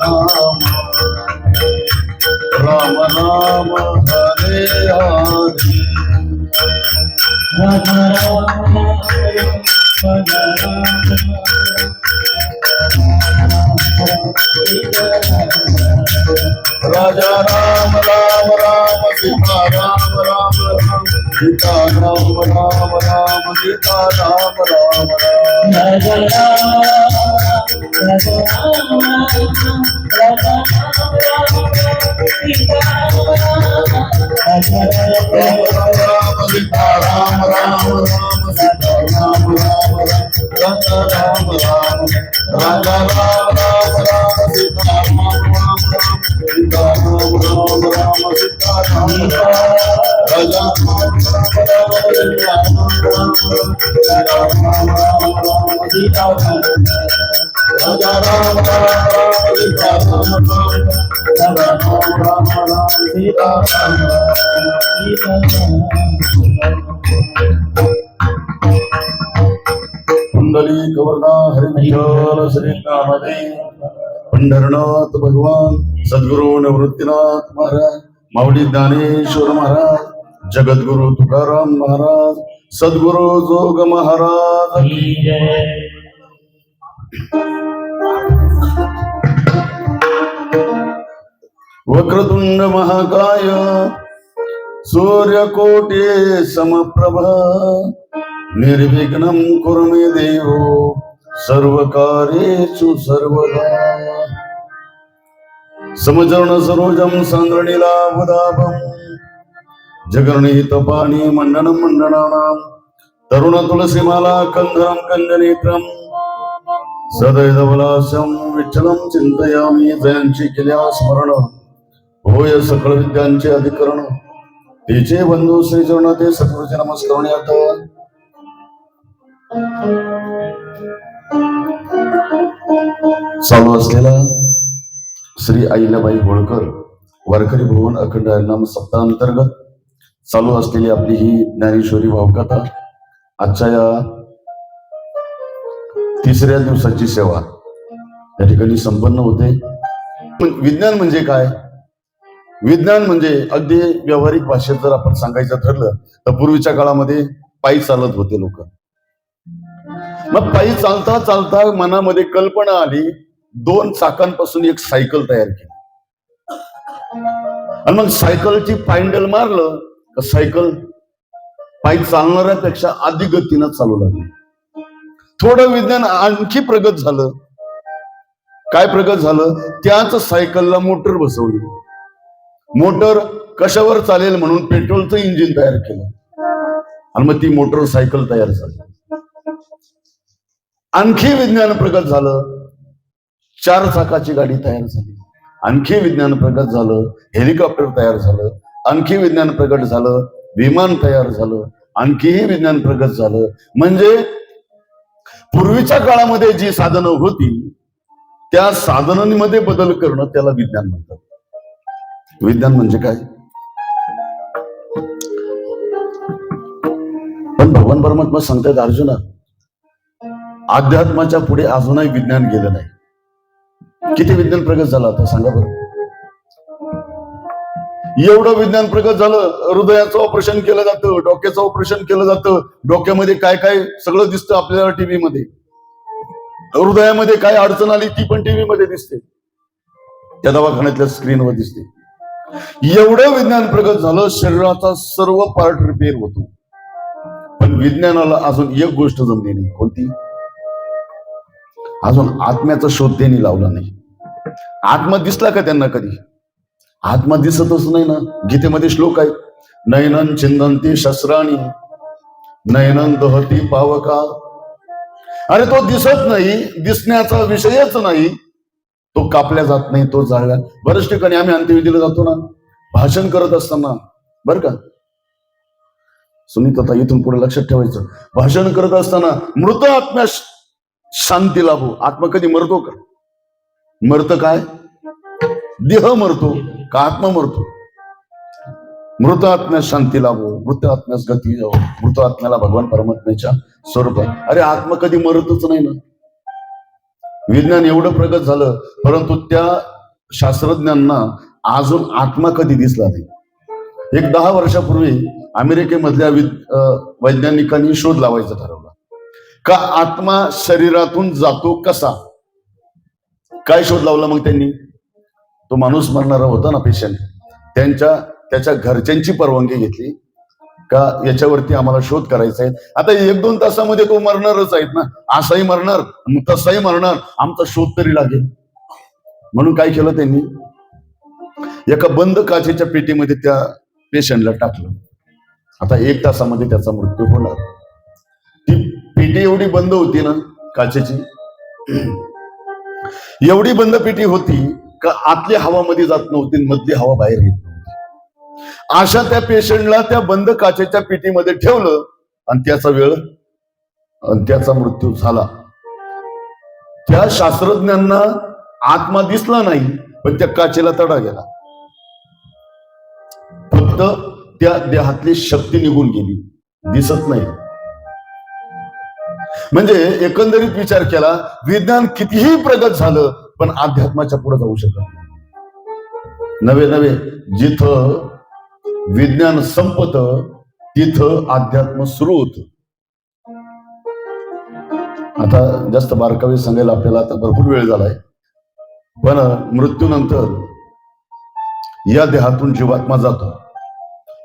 Rama Rama Rama Hare Hare Rama Rama Raja Ram Ram Ram Sita Ram Ram Ram Sita Ram Ram Ram Sita Ram Ram Ram Sita Ram Ram Ram Radha Ram Radha Ram Radha Ram Sita Ram Ram Sita Ram Ram Ram Sita Ram Ram Ram राजा राम राम राजा राम राम राम कुंडली गवर्णा हरिविठ्ठल श्री नामदेव पंढरनाथ भगवान सद्गुरु निवृत्तीनाथ महाराज। माऊली ज्ञानेश्वर महाराज जगद्गुरु तुकाराम महाराज सद्गुरु जोग महाराज. वक्रतुंड महाकाय सूर्यकोटी समप्रभ. निर्विघ्नं कुरु मे देव सर्व कार्येषु सर्वदा. समचरण सरोजं सान्द्रणीलाभुदाभं जगरणीतपाणी मण्डनं मण्डनानां तरुण तुलसीमाला कन्धरं कञ्जनेत्रम् सदैवलास्यं विठ्ठलं चिन्तयामि जयांची केल्या स्मरण. होय सकळ विद्यांचे अधिकरण. तिचे बंधू श्री चरण ते सद्गुरूचे नमस्करण्यात चालू असलेला श्री अहिल्याबाई होळकर वारकरी भुवन अखंड हरिनाम सप्ताहांतर्गत चालू असलेली आपली ही ज्ञानेश्वरी भावकथा आजच्या या तिसऱ्या दिवसाची सेवा या ठिकाणी संपन्न होते. पण विज्ञान म्हणजे काय? विज्ञान म्हणजे अगदी व्यावहारिक भाषेत जर आपण सांगायचं ठरलं तर पूर्वीच्या काळामध्ये पायी चालत होते लोक. मग पायी चालता चालता मनामध्ये कल्पना आली दोन चाकांपासून एक सायकल तयार केली. आणि मग सायकलची पायंडल मारलं का सायकल पाय चालणाऱ्यापेक्षा अधिक गतीनं चालू लागली. थोडं विज्ञान आणखी प्रगत झालं. काय प्रगत झालं? त्याच सायकलला मोटर बसवली. मोटर कशावर चालेल म्हणून पेट्रोलचं इंजिन तयार केलं. आणि मग ती मोटर सायकल तयार झाली. आणखी विज्ञान प्रगत झालं. चार चाकाची गाडी तयार झाली. आणखी विज्ञान प्रगत झालं हेलिकॉप्टर तयार झालं आणखी विज्ञान प्रगत झालं विमान तयार झालं आणखीही विज्ञान प्रगत झालं. म्हणजे पूर्वीच्या काळामध्ये जी साधनं होती त्या साधनांमध्ये बदल करणं त्याला विज्ञान म्हणतात. विज्ञान म्हणजे काय? पण भगवान परमात्मा सांगतात अर्जुना अध्यात्माच्या पुढे अजूनही विज्ञान गेलं नाही. किती विज्ञान प्रगत झालं आता? सांगा बरं. एवढं विज्ञान प्रगत झालं हृदयाचं ऑपरेशन केलं जातं डोक्याचं ऑपरेशन केलं जातं. डोक्यामध्ये काय काय सगळं दिसतं आपल्याला टीव्ही मध्ये. हृदयामध्ये काय अडचण आली ती पण टीव्ही मध्ये दिसते. त्या दवाखान्यातल्या स्क्रीनवर दिसते. एवढं विज्ञान प्रगत झालं शरीराचा सर्व पार्ट रिपेअर होतो. पण विज्ञानाला अजून एक गोष्ट जमली नाही. कोणती? अजून आत्म्याचा शोध त्यांनी लावला नाही. आत्मा दिसला का त्यांना कधी? आत्मा दिसतच नाही ना. गीतेमध्ये श्लोक आहे नयनन चिंदंती शस्त्राणी नयनन दहती पावका. अरे तो दिसत नाही दिसण्याचा विषयच नाही. तो कापल्या जात नाही तो जाळला. बऱ्याच ठिकाणी आम्ही अंत्यविधीला जातो ना. भाषण करत असताना बर का? सुनीता इथून पुढे लक्षात ठेवायचं. भाषण करत असताना मृत आत्म्या शांती लाभो. आत्मा कधी मरतो का? मरत काय? देह मरतो का आत्मा मरतो? मृत आत्म्यास शांती लाभो. मृत आत्म्यास गती जावो मृत आत्म्याला भगवान परमात्म्याच्या स्वरूपात. अरे आत्मा कधी मरतच नाही ना. विज्ञान एवढं प्रगत झालं परंतु त्या शास्त्रज्ञांना अजून आत्मा कधी दिसला नाही. एक दहा वर्षापूर्वी अमेरिकेमधल्या अं, वैज्ञानिकांनी शोध लावायचा ठरवला. का आत्मा शरीरातून जातो कसा? काय शोध लावला मग त्यांनी? तो माणूस मरणारा होता ना पेशंट त्यांच्या त्याच्या घरच्यांची परवानगी घेतली. का याच्यावरती आम्हाला शोध करायचा आहे? आता एक दोन तासामध्ये तो मरणारच आहेत ना. असाही मरणार मग तसाही मरणार. आमचा शोध तरी लागेल. म्हणून काय केलं त्यांनी? एका बंद काचेच्या पेटीमध्ये त्या पेशंटला टाकलं. आता एक तासामध्ये त्याचा मृत्यू होणार. पेटी एवढी बंद होती ना काचेची? एवढी बंद पेटी होती का आतली हवा मध्ये जात नव्हती मधली हवा बाहेर येत नव्हती. अशा त्या पेशंटला त्या बंद काचेच्या पेटीमध्ये ठेवलं आणि त्याचा वेळ आणि त्याचा मृत्यू झाला. त्या शास्त्रज्ञांना आत्मा दिसला नाही पण त्या काचेला तडा गेला. फक्त त्या देहातली शक्ती निघून गेली. दिसत नाही. म्हणजे एकंदरीत विचार केला विज्ञान कितीही प्रगत झालं पण अध्यात्माच्या पुढे जाऊ शकत नवे नवे जिथं विज्ञान संपत तिथं अध्यात्म सुरू होत. आता जास्त बारकावे सांगायला आपल्याला आता भरपूर वेळ झालाय. पण मृत्यूनंतर या देहातून जीवात्मा जातो.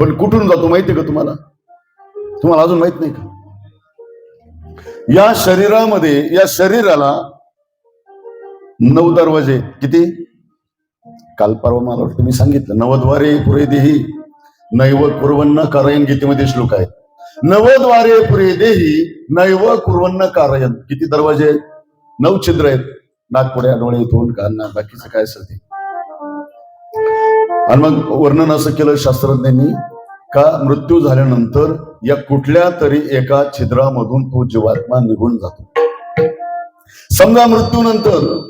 पण कुठून जातो माहितीये का तुम्हाला? तुम्हाला अजून माहीत नाही का? या शरीरामध्ये या शरीराला नऊ दरवाजे. किती? काल परवा मला वाटतं मी सांगितलं नवद्वारे पुरे देही नैव कुर्वन्न कारयन गीतेमध्ये श्लोक आहे. नवद्वारे पुरे देही नैव कुर्वन्न कारयन. किती दरवाजे? आहेत नऊ छिद्र आहेत. नागपुड्या डोळे तोंड कान बाकीचं काय असेल ते. आणि मग वर्णन असं केलं शास्त्रज्ञांनी. का मृत्यू झाल्यानंतर या कुठल्या तरी एका छिद्रामधून तो जीवात्मा निघून जातो? समजा मृत्यूनंतर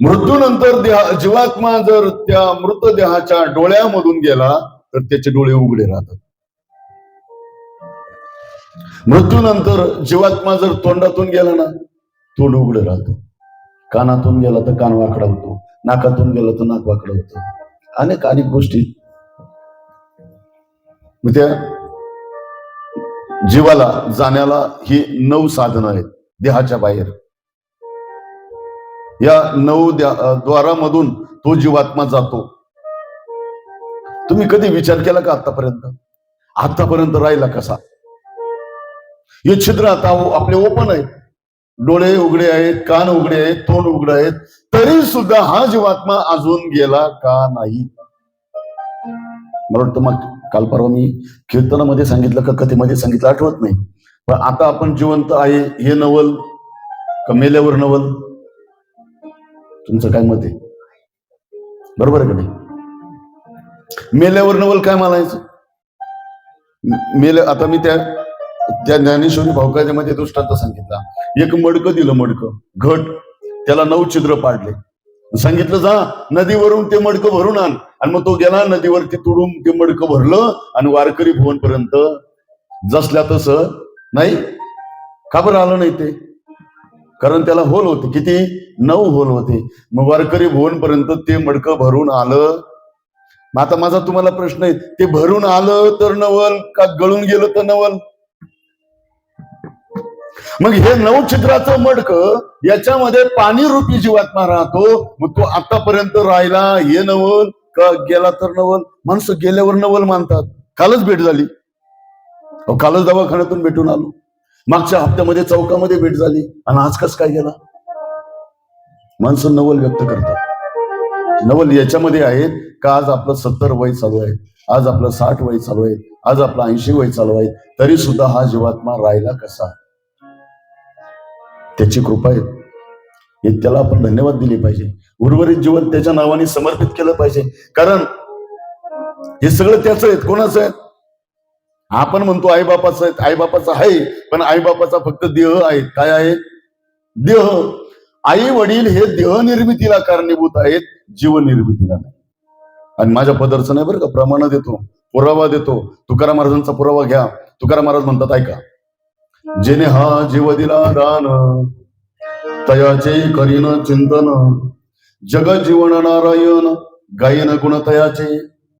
मृत्यूनंतर देहा जीवात्मा जर त्या मृतदेहाच्या डोळ्यामधून गेला तर त्याचे डोळे उघडे राहतात. मृत्यूनंतर जीवात्मा जर तोंडातून गेला ना तोंड उघडे राहतं. कानातून गेला तर कान वाकडा होतो. नाकातून गेला तर नाक वाकडा होतं. अनेक अनेक गोष्टी मग त्या जीवाला जाण्याला ही नऊ साधनं आहेत देहाच्या बाहेर. या नऊ द्वारामधून तो जीवात्मा जातो. तुम्ही कधी विचार केला का आतापर्यंत? आतापर्यंत राहिला कसा? हे छिद्र आता आपले ओपन आहेत. डोळे उघडे आहेत कान उघडे आहेत तोंड उघडे आहेत. तरी सुद्धा हा जीवात्मा अजून गेला का नाही? मला वाटतं मग काल परवा मी कीर्तनामध्ये सांगितलं का कथेमध्ये सांगितलं आठवत नाही. पण आता आपण जिवंत आहे हे नवल का मेल्यावर नवल? तुमचं काय मत आहे? बरोबर आहे का नाही? मेल्यावर नवल काय म्हणायचं? मेल आता मी त्या त्या ज्ञानेश्वरी भावकाच्यामध्ये दृष्टांत सांगितला. एक मडकं दिलं मडकं घट त्याला नऊ छिद्र पाडले. सांगितलं जा नदीवरून ते मडकं भरून आण. आणि मग तो गेला नदीवरती तुडून ते मडकं भरलं आणि वारकरी भुवन पर्यंत जसल्या तसं नाही का बरं आलं नाही ते? कारण त्याला होल होते किती? नऊ होल होते. मग वारकरी भुवन पर्यंत ते मडकं भरून आलं. मग आता माझा तुम्हाला प्रश्न आहे ते भरून आलं तर नवल का गळून गेलं तर नवल? मग हे नऊ छिद्राचं मडक याच्यामध्ये पाणी रूपी जीवात्मा राहतो. मग तो आतापर्यंत राहिला हे नवल का गेला तर नवल? माणसं गेल्यावर नवल मानतात. कालच भेट झाली. अहो, कालच दवाखान्यातून भेटून आलो. मागच्या हप्त्यामध्ये चौकामध्ये भेट झाली. आणि आज कस काय गेला? माणसं नवल व्यक्त करतात. नवल याच्यामध्ये आहेत का आज आपलं सत्तर वय चालू आहे? आज आपलं साठ वय चालू आहे? आज आपलं ऐंशी वय चालू आहे? तरी सुद्धा हा जीवात्मा राहिला कसा? त्याची कृपा आहे. हे त्याला आपण धन्यवाद दिले पाहिजे. उर्वरित जीवन त्याच्या नावाने समर्पित केलं पाहिजे. कारण हे सगळं त्याचं आहेत कोणाचं आहे? आपण म्हणतो आईबापाचं आहेत आईबापाचं आहे पण आईबापाचा फक्त देह आहे. काय आहे? देह. आई वडील हे देह निर्मितीला कारणीभूत आहेत जीवन निर्मितीला नाही. आणि माझ्या पदरचं नाही बरं का? प्रमाण देतो पुरावा देतो. तुकाराम महाराजांचा पुरावा घ्या. तुकाराम महाराज म्हणतात ऐका जेने हा जीव दिला दान तयाचे करीन चिंतन. जग जीवन नारायण गायन गुण तयाचे